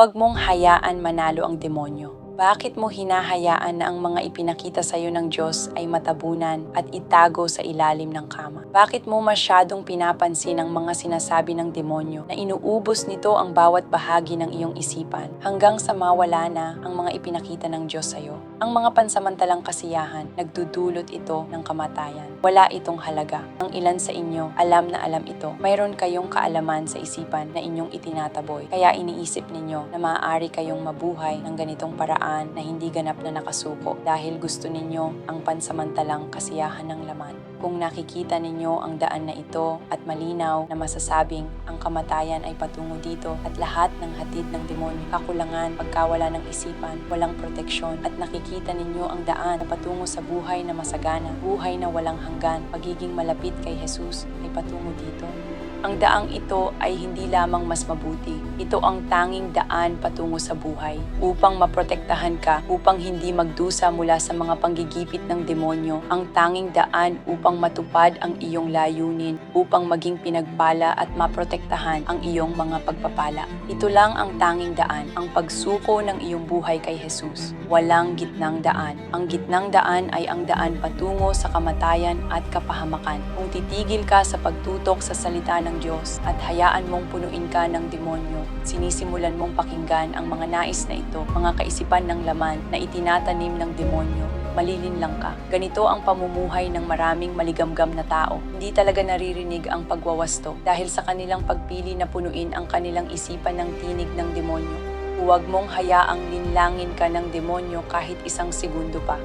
Huwag mong hayaan manalo ang demonyo. Bakit mo hinahayaan na ang mga ipinakita sa iyo ng Diyos ay matabunan at itago sa ilalim ng kama? Bakit mo masyadong pinapansin ang mga sinasabi ng demonyo na inuubos nito ang bawat bahagi ng iyong isipan hanggang sa mawala na ang mga ipinakita ng Diyos sa iyo? Ang mga pansamantalang kasiyahan, nagdudulot ito ng kamatayan. Wala itong halaga. Ang ilan sa inyo, alam na alam ito. Mayroon kayong kaalaman sa isipan na inyong itinataboy. Kaya iniisip ninyo na maaari kayong mabuhay ng ganitong paraan na hindi ganap na nakasuko dahil gusto ninyo ang pansamantalang kasiyahan ng laman. Kung nakikita ninyo ang daan na ito at malinaw na masasabing ang kamatayan ay patungo dito at lahat ng hatid ng demonyo, kakulangan, pagkawala ng isipan, walang proteksyon at nakikita ninyo ang daan na patungo sa buhay na masagana, buhay na walang hanggan, pagiging malapit kay Jesus ay patungo dito. Ang daang ito ay hindi lamang mas mabuti. Ito ang tanging daan patungo sa buhay upang maprotektahan ka, upang hindi magdusa mula sa mga panggigipit ng demonyo. Ang tanging daan upang matupad ang iyong layunin, upang maging pinagpala at maprotektahan ang iyong mga pagpapala. Ito lang ang tanging daan, ang pagsuko ng iyong buhay kay Jesus. Walang gitnang daan. Ang gitnang daan ay ang daan patungo sa kamatayan at kapahamakan. Kung titigil ka sa pagtutok sa salita ng Diyos at hayaan mong punuin ka ng demonyo, sinisimulan mong pakinggan ang mga nais na ito, mga kaisipan ng laman na itinatanim ng demonyo, malilinlang ka. Ganito ang pamumuhay ng maraming maligamgam na tao. Hindi talaga naririnig ang pagwawasto dahil sa kanilang pagpili na punuin ang kanilang isipan ng tinig ng demonyo. Huwag mong hayaang linlangin ka ng demonyo kahit isang segundo pa.